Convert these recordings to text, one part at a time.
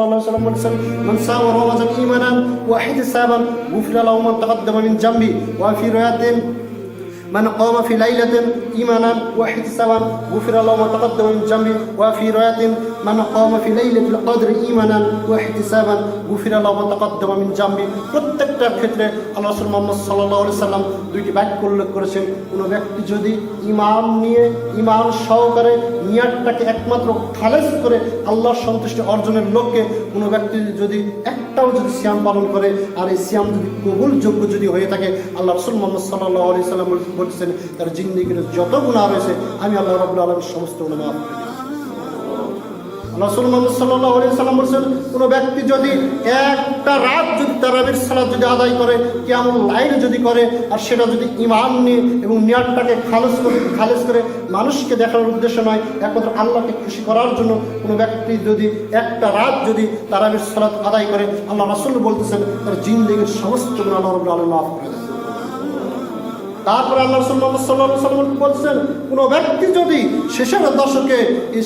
صلى الله عليه وسلم من سام روضة إيمانا واحتسابا غفر له من تقدم من جنبي وفي رواية من قام في ليلة إيمانا واحتسابا غفر له من تقدم من جنبي وفي رواية মান কমা ফিলাইলাতুল কদর ইমানান ওয়া ইহতিসাবান গুফিরা লাহু তাকাদ্দামা মিন জামবি প্রত্যেকটা ক্ষেত্রে আল্লাহ রাসূল মুহাম্মদ সাল্লাহ আলাইহি সাল্লাম দুইটি বাক্য উল্লেখ করেছেন। কোনো ব্যক্তি যদি ইমাম নিয়ে ইমান সহকারে নিয়াতটাকে একমাত্র খালেজ করে আল্লাহর সন্তুষ্টি অর্জনের লক্ষ্যে কোনো ব্যক্তি যদি একটাও যদি সিয়াম পালন করে, আর এই সিয়াম যদি কবুলযোগ্য যদি হয়ে থাকে, আল্লাহ রসুল মোহাম্মদ সাল্লাহ আলি সাল্লাম বলছেন তার জিন্দিগির যত গুণা রয়েছে, আমি আল্লাহ রবুল্লা আলম সমস্ত গুণা মাফ রসুল মোহাম্মদ সাল্লাহ সাল্লাম বলছেন, কোনো ব্যক্তি যদি একটা রাত যদি তারাবির সালাদ যদি আদায় করে কেমন লাইন যদি করে, আর সেটা যদি ইমান নিয়ে এবং নিয়ারটাকে খালেজ করে খালেজ করে মানুষকে দেখানোর উদ্দেশ্য নয়, একমাত্র আল্লাহকে খুশি করার জন্য কোনো ব্যক্তি যদি একটা রাত যদি তারাবির সালাদ আদায় করে, আল্লাহ রাসুল বলতেছেন, তার জিন্দিগির সমস্ত গুণ আল্লাহ আলম মাফ করে দেন। তারপরে আল্লাহ সাল্লাহ সাল্লাম বলছেন, কোনো ব্যক্তি যদি শেষের দশকে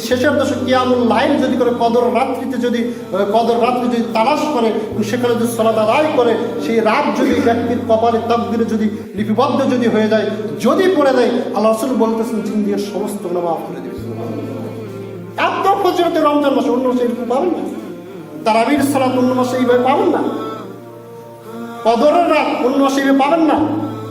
শেষের দশক কিয়ামুল লাইন যদি করে, কদর রাত্রিতে যদি কদর রাত্রি যদি তালাশ করে সেখানে যদি সলাদ আদায় করে, সেই রাত যদি ব্যক্তির কপালে তকদিরে যদি লিপিবদ্ধ যদি হয়ে যায়, যদি পড়ে দেয় আল্লাহ রসুল বলতেছেন জিন্দিগির সমস্ত গুণা মাফ করে দেবে এত ফজিলতে রমজান মাসে অন্য মাসে এরকম পাবেন না। তারাবির সালাত অন্য মাসে এইভাবে পাবেন না। কদরের রাত অন্য মাসে এইভাবে পাবেন না।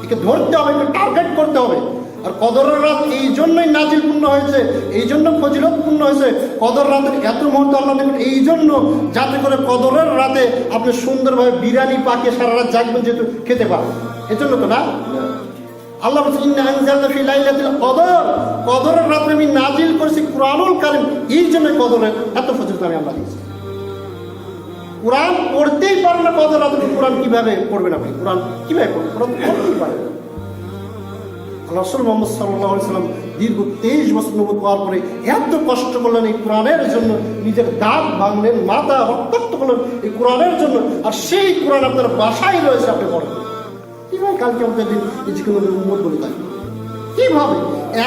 একে ধরতে হবে টার্গেট করতে হবে। আর কদরের রাত এই জন্যই নাজিলপূর্ণ হয়েছে, এই জন্য ফজিলতপূর্ণ হয়েছে। কদর রাতের এত মুহূর্ত আল্লাহ দেখুন এই জন্য যাতে করে কদরের রাতে আপনি সুন্দরভাবে বিরিয়ানি পাকিয়ে সারা রাত জাগবেন যেহেতু খেতে পারেন এজন্য তো না? আল্লাহ কদর। কদরের রাতে আমি নাজিল করেছি কুরআনুল কারীম, এই জন্য কদরের এত ফজিলত আমি আল্লাহ দিয়েছি। কোরআন পড়তেই পারেন না কদর রাতে কোরআন কীভাবে পড়বেন আপনি? কোরআন কীভাবে পড়বেন? কোরআন পড়তেই পারেন। রসুল মোহাম্মদ সাল্লাহ সাল্লাম দীর্ঘ তেইশ বছর নবুত হওয়ার পরে এত কষ্ট করলেন এই কোরআনের জন্য, নিজের দাঁত ভাঙলেন, মাথা রক্তাক্ত করলেন এই কোরআনের জন্য, আর সেই কোরআন আপনার বাসায় রয়েছে, আপনি পড়েন। কীভাবে কালকে আমাদের দিন এই যে কোনো উন্মত বলে থাকবে কীভাবে?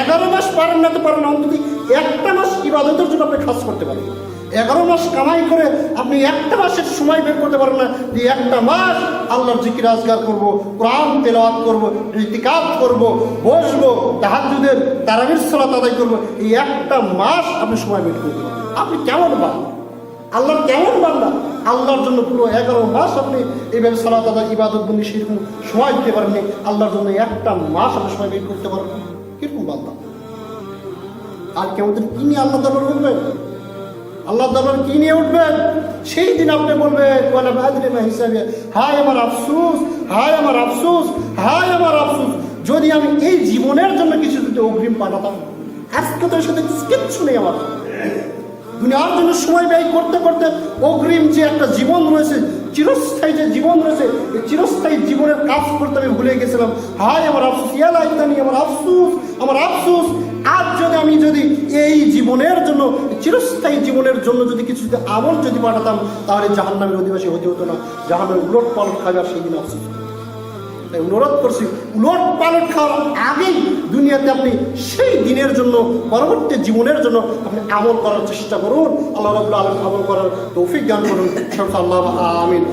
এগারো মাস পারেন না তো পারেন অন্তত একটা মাস ইবাদতের জন্য আপনি খাস করতে পারেন। এগারো মাস কামাই করে আপনি একটা মাসের সময় বের করতে পারেন না। যে একটা মাস আল্লাহর জিকির আজগার করব, কোরআন তেলাওয়াত করব, ইতিকাত করব, বসবো তাহাজুদের তারাবির সালাত আদায় করব। এই একটা মাস আপনি সময় বের করতে পারেন। আপনি কেমন পান আল্লাহর কেমন বান্দা? আল্লাহর জন্য পুরো এগারো মাস আপনি এইভাবে সালাত আদা ইবাদত বন্দি সেরকম সময় দিতে পারেননি। আল্লাহর জন্য একটা মাস আপনি সময় বের করতে পারবেন কীরকম বান্দা? আর কেমন কি নিয়ে আল্লাহ দরবার উঠবেন আল্লাহ কি নিয়ে উঠবেন? সেই দিন আপনি বলবেন হিসাবে, হায় আমার আফসুস, হায় আমার আফসুস, হায় আমার আফসুস। যদি আমি এই জীবনের জন্য কিছু যদি অগ্রিম পাঠাতাম, আজকে তো সাথে কিচ্ছু নেই আমার। দুনিয়ার জন্য সময় ব্যয় করতে করতে অগ্রিম যে একটা জীবন রয়েছে, চিরস্থায়ী যে জীবন রয়েছে, এই চিরস্থায়ী জীবনের কাজ করতে আমি ভুলে গেছিলাম। হায় আমার আফসুস ইয়ালা আমার আফসুস আমার আফসুস যদি আমি যদি এই জীবনের জন্য, চিরস্থায়ী জীবনের জন্য যদি কিছু যদি আমল যদি পাঠাতাম, তাহলে জাহান্নামের অধিবাসী হতে হতো না। জাহান্নামের উলট পালট খাবে আর সেই দিন আফসুস তাই অনুরোধ করছি, উলট পালট খাওয়ার আগেই দুনিয়াতে আপনি সেই দিনের জন্য, পরবর্তী জীবনের জন্য আপনি আমল করার চেষ্টা করুন। আল্লাহ রাবুল আলম আমল করার তৌফিক জ্ঞান করুন। আল্লাহ আমিন।